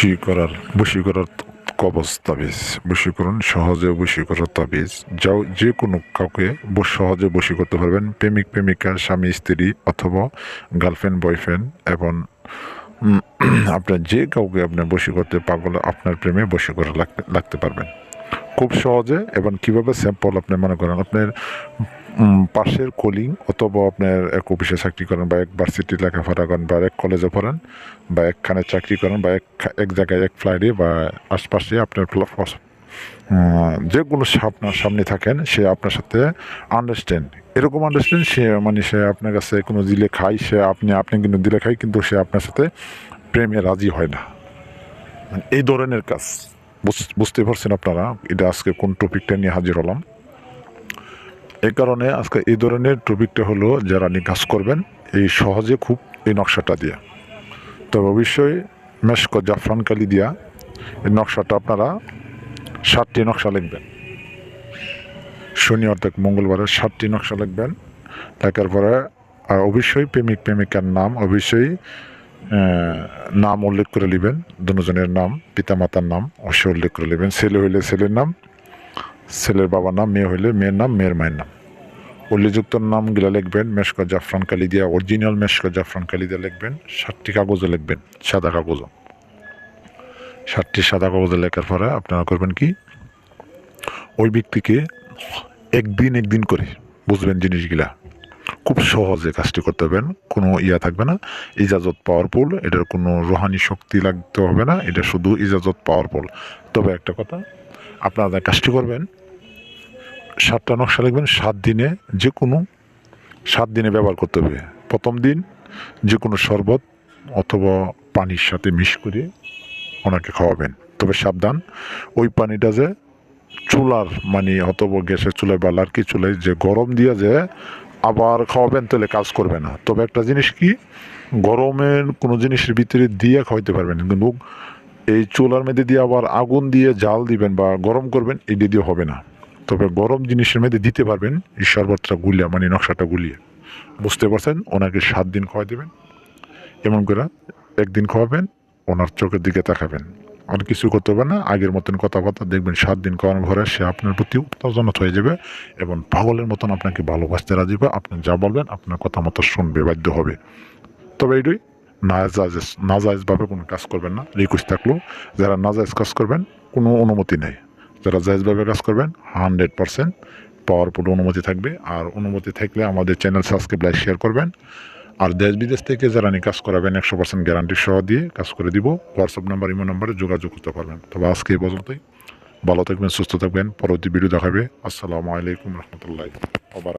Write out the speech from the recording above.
বশী করার বশী করার কবচ তাবিজ বশীকরণ সহজে বশী করার তাবিজ। যাও, যে কোনো কাউকে সহজে বসি করতে পারবেন। প্রেমিক, প্রেমিকা, স্বামী, স্ত্রী অথবা গার্লফ্রেন্ড বয়ফ্রেন্ড এবং আপনার যে কাউকে আপনি বসি করতে পাগল, আপনার প্রেমে বশী করে লাগতে লাগতে পারবেন। খুব সহজে এবং কীভাবে স্যাম্পল আপনি মনে করেন, আপনার পাশের কলিং অথবা আপনার এক অফিসে চাকরি করেন বা এক ভার্সিটি লেখাপড়া করেন বা এক কলেজে পড়েন বা একখানে চাকরি করেন বা এক এক জায়গায় এক ফ্লাইটে বা আশপাশে আপনার যে কোনো আপনার সামনে থাকেন, সে আপনার সাথে আন্ডারস্ট্যান্ড এরকম আন্ডারস্ট্যান্ড সে মানে সে আপনার কাছে কোনো দিলে খাই সে আপনি আপনি কিন্তু দিলে খাই কিন্তু সে আপনার সাথে প্রেমে রাজি হয় না। মানে এই ধরনের কাজ, বুঝ- বুঝতে পারছেন আপনারা? এটা আজকে কোন টপিকটা নিয়ে হাজির হলাম? এই কারণে আজকে এই ধরনের টপিকটা হলো যারা নিয়ে কাজ করবেন, এই সহজে খুব এই নকশাটা দিয়ে। তবে অবশ্যই মেশক জাফরান কালি দিয়া এই নকশাটা আপনারা সাতটি নকশা লিখবেন। শনি অর্থাৎ মঙ্গলবারে সাতটি নকশা লিখবেন। লেখার পরে আর অবশ্যই প্রেমিক প্রেমিকার নাম, অবশ্যই নাম উল্লেখ করে নেবেন দুজনের নাম, পিতামাতার নাম অবশ্যই উল্লেখ করে নেবেন ছেলে হইলে ছেলের নাম ছেলের বাবার নাম, মেয়ে হইলে মেয়ের নাম, মেয়ের মায়ের নাম। উল্লেখযুক্ত নামগুলো লিখবেন মেশকা জাফরান কালি দিয়া অরিজিনাল মেশকা জাফরান কালি দিয়ে লিখবেন সাতটি কাগজে লিখবেন, সাদা কাগজও। সাতটি সাদা কাগজে লেখার পরে আপনারা করবেন কি? ওই ব্যক্তিকে একদিন একদিন করে বুঝবেন জিনিসগুলা। খুব সহজে কাজটি করতে পারবেন কোনো ইয়া থাকবে না। ইজাজত পাওয়ারফুল এটার কোনো রোহানি শক্তি লাগতে হবে না, এটা শুধু ইজাজত পাওয়ারফুল তবে একটা কথা, আপনারা কাজটি করবেন সাতটা নকশা লিখবেন, সাত দিনে যে কোনো সাত দিনে ব্যবহার করতে হবে। প্রথম দিন যে কোনো শরবত অথবা পানির সাথে মিশ করে ওনাকে খাওয়াবেন। তবে সাবধান, ওই পানিটা যে চুলার মানে অথবা গ্যাসের চুলায় বা লার্কি চুলায় যে গরম দিয়ে যে আবার খাওয়াবেন, তাহলে কাজ করবে না। তবে একটা জিনিস কি গরমের কোনো জিনিসের ভিতরে দিয়ে খাওয়াইতে পারবেন কিন্তু এই চুলার মধ্যে দিয়ে আবার আগুন দিয়ে জাল দিবেন বা গরম করবেন এই দিয়ে হবে না। তবে গরম জিনিসের মধ্যে দিতে পারবেন। এই শরবতটা গুলিয়া মানে নকশাটা গুলিয়ে। বুঝতে পারছেন? ওনাকে সাত দিন খাওয়াই দেবেন। এমন করে একদিন খাওয়াবেন, ওনার চোখের দিকে তাকাবেন। আর কিছু করতে হবে না, আগের মতন কথাবার্তা দেখবেন, সাত দিন খাওয়ানোর ঘরে সে আপনার প্রতি উত্তেজনত হয়ে যাবে এবং পাগলের মতন আপনাকে ভালোবাসতে রাজি হবে। আপনি যা বলবেন, আপনার কথা মতো শুনবে, বাধ্য হবে। তবে এইটাই নাজাজ নাজাইজভাবে কোনো কাজ করবেন না। রিকোয়েস্ট থাকলেও যারা নাজাইজ কাজ করবেন, কোনো অনুমতি নেই। যারা জায়জভাবে কাজ করবেন, হান্ড্রেড পারসেন্ট পাওয়ারফুল অনুমতি থাকবে। আর অনুমতি থাকলে আমাদের চ্যানেল সাবস্ক্রাইব লাইক শেয়ার করবেন। আর দেশ বিদেশ থেকে যারা নিয়ে কাজ করাবেন, একশো পার্সেন্ট গ্যারান্টি সহ দিয়ে কাজ করে দিব। হোয়াটসঅ্যাপ নাম্বার ইমো নাম্বারে যোগাযোগ করতে পারবেন। তবে আজকে এই পর্যন্তই। ভালো থাকবেন, সুস্থ থাকবেন। পরবর্তী ভিডিও দেখাবে। আসসালামু আলাইকুম রহমতুল্লাহ। আবার